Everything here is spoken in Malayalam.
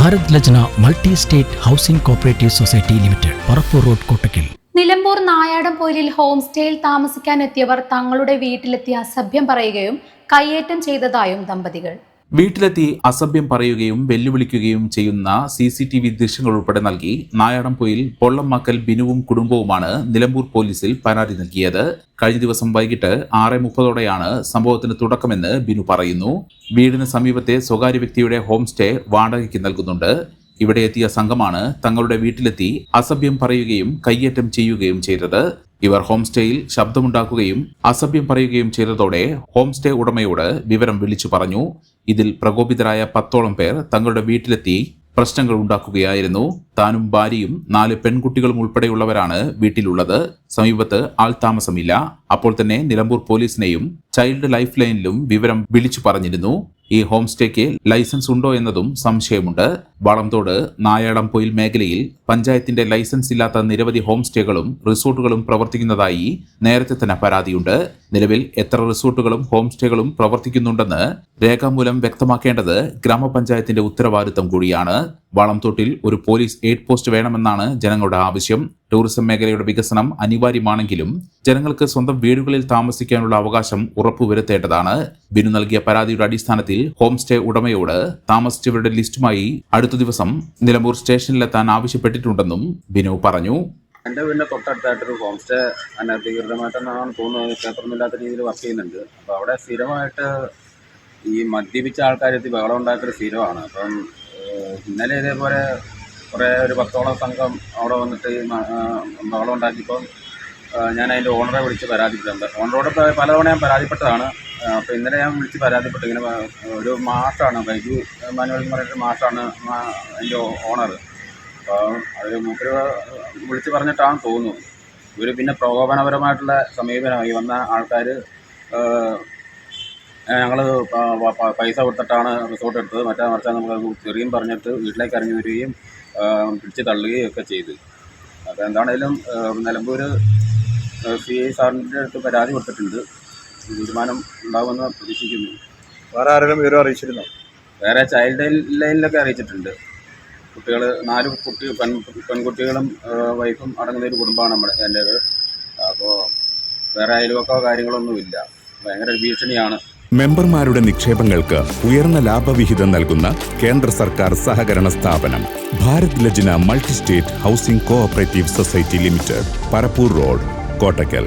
Bharat Lajna multi state housing cooperative society limited Parappur road Kottakkal. Nilambur Nayadam പോയിലിൽ home സ്റ്റേയിൽ താമസിക്കാനെത്തിയവർ തങ്ങളുടെ വീട്ടിലെത്തി അസഭ്യം പറയുകയും കയ്യേറ്റം ചെയ്തതായും ദമ്പതികൾ. വീട്ടിലെത്തി അസഭ്യം പറയുകയും വെല്ലുവിളിക്കുകയും ചെയ്യുന്ന സി സി ടി വി ദൃശ്യങ്ങൾ ഉൾപ്പെടെ നൽകി നായാടംപൊയിൽ പൊള്ളംമക്കൽ ബിനുവും കുടുംബവുമാണ് നിലമ്പൂർ പോലീസിൽ പരാതി നൽകിയത്. കഴിഞ്ഞ ദിവസം വൈകിട്ട് ആറ് മുപ്പതോടെയാണ് സംഭവത്തിന് തുടക്കമെന്ന് ബിനു പറയുന്നു. വീടിന് സമീപത്തെ സ്വകാര്യ വ്യക്തിയുടെ ഹോം സ്റ്റേ വാടകയ്ക്ക് നൽകുന്നുണ്ട്. ഇവിടെ എത്തിയ സംഘമാണ് തങ്ങളുടെ വീട്ടിലെത്തി അസഭ്യം പറയുകയും കയ്യേറ്റം ചെയ്യുകയും ചെയ്തത്. ഇവർ ഹോം സ്റ്റേയിൽ ശബ്ദമുണ്ടാക്കുകയും അസഭ്യം പറയുകയും ചെയ്തതോടെ ഹോം സ്റ്റേ ഉടമയോട് വിവരം വിളിച്ചു പറഞ്ഞു. ഇതിൽ പ്രകോപിതരായ പത്തോളം പേർ തങ്ങളുടെ വീട്ടിലെത്തി പ്രശ്നങ്ങൾ ഉണ്ടാക്കുകയായിരുന്നു. താനും ഭാര്യയും നാല് പെൺകുട്ടികളും ഉൾപ്പെടെയുള്ളവരാണ് വീട്ടിലുള്ളത്. സമീപത്ത് ആൾ താമസമില്ല. അപ്പോൾ തന്നെ നിലമ്പൂർ പോലീസിനെയും ചൈൽഡ് ലൈഫ് ലൈനിലും വിവരം വിളിച്ചു പറഞ്ഞിരുന്നു. ഈ ഹോം സ്റ്റേക്ക് ലൈസൻസ് ഉണ്ടോ എന്നതും സംശയമുണ്ട്. വളംതോട് നായാടംപൊയിൽ മേഖലയിൽ പഞ്ചായത്തിന്റെ ലൈസൻസ് ഇല്ലാത്ത നിരവധി ഹോം സ്റ്റേകളും റിസോർട്ടുകളും പ്രവർത്തിക്കുന്നതായി നേരത്തെ തന്നെ പരാതിയുണ്ട്. നിലവിൽ എത്ര റിസോർട്ടുകളും ഹോം സ്റ്റേകളും പ്രവർത്തിക്കുന്നുണ്ടെന്ന് രേഖാമൂലം വ്യക്തമാക്കേണ്ടത് ഗ്രാമപഞ്ചായത്തിന്റെ ഉത്തരവാദിത്തം കൂടിയാണ്. വളംതോട്ടിൽ ഒരു പോലീസ് എയ്ഡ് പോസ്റ്റ് വേണമെന്നാണ് ജനങ്ങളുടെ ആവശ്യം. ടൂറിസം മേഖലയുടെ വികസനം അനിവാര്യമാണെങ്കിലും ജനങ്ങൾക്ക് സ്വന്തം വീടുകളിൽ താമസിക്കാനുള്ള അവകാശം ഉറപ്പുവരുത്തേണ്ടതാണ്. ബിനു നൽകിയ പരാതിയുടെ അടിസ്ഥാനത്തിൽ ഹോം സ്റ്റേ ഉടമയോട് താമസിച്ചവരുടെ ലിസ്റ്റുമായി അടുത്ത ദിവസം നിലമ്പൂർ സ്റ്റേഷനിലെത്താൻ ആവശ്യപ്പെട്ടിട്ടുണ്ടെന്നും ബിനു പറഞ്ഞു. എന്റെ വീടിന്റെ തൊട്ടടുത്തായിട്ടൊരു ഹോം സ്റ്റേ അനധികൃതമായിട്ടെന്നാണ് തോന്നുന്നത്. ക്ഷേത്രമില്ലാത്ത രീതിയിൽ വർക്ക് ചെയ്യുന്നുണ്ട്. അപ്പോൾ അവിടെ സ്ഥിരമായിട്ട് ഈ മദ്യപിച്ച ആൾക്കാരെത്തി ബഹളം ഉണ്ടാക്കിയൊരു സ്ഥിരമാണ്. അപ്പം ഇന്നലെ ഇതേപോലെ കുറേ ഒരു പത്തോളം സംഘം അവിടെ വന്നിട്ട് ബഹളം ഉണ്ടാക്കിയപ്പം ഞാൻ അതിന്റെ ഓണറെ വിളിച്ച് പരാതിപ്പെട്ടുണ്ട് ഓണറോട് പലതവണ ഞാൻ പരാതിപ്പെട്ടതാണ്. അപ്പോൾ ഇന്നലെ ഞാൻ വിളിച്ച് പരാതിപ്പെട്ടു. ഇങ്ങനെ ഒരു മാസമാണ് ബൈജു മാനുവൽ എന്ന് പറഞ്ഞിട്ട് മാസമാണ് എന്റെ ഓണർ അപ്പോൾ അത് മൂപ്പര് വിളിച്ച് പറഞ്ഞിട്ടാണ് തോന്നുന്നു. ഇവർ പിന്നെ പ്രകോപനപരമായിട്ടുള്ള സമീപനമായി. വന്ന ആൾക്കാർ ഞങ്ങൾ പൈസ കൊടുത്തിട്ടാണ് റിസോർട്ട് എടുത്തത്. മറ്റേ മറിച്ചാൽ നമുക്ക് ചെറിയും പറഞ്ഞിട്ട് വീട്ടിലേക്ക് ഇറങ്ങി വരികയും പിടിച്ച് തള്ളുകയും ഒക്കെ ചെയ്തു. അപ്പോൾ എന്താണേലും നിലമ്പൂർ സി ഐ സാറിന്റെ അടുത്ത് പരാതി കൊടുത്തിട്ടുണ്ട്. തീരുമാനം ഉണ്ടാകുമെന്ന് പ്രതീക്ഷിക്കുന്നു. വേറെ ആരെങ്കിലും വിവരം അറിയിച്ചിരുന്നോ? വേറെ ചൈൽഡ് ലൈനിലൊക്കെ അറിയിച്ചിട്ടുണ്ട്. കുട്ടികൾ നാല് കുട്ടി പെൺ പെൺകുട്ടികളും വൈഫും അടങ്ങുന്ന ഒരു കുടുംബമാണ് നമ്മുടെ എന്റേത് അപ്പോൾ വേറെ അയൽവക്കോ കാര്യങ്ങളൊന്നുമില്ല ഭയങ്കര ഭീഷണിയാണ്. മെമ്പർമാരുടെ നിക്ഷേപങ്ങൾക്ക് ഉയർന്ന ലാഭവിഹിതം നൽകുന്ന കേന്ദ്ര സർക്കാർ സഹകരണ സ്ഥാപനം Bharat Lajna multi state housing cooperative society limited Parappur road Kottakkal.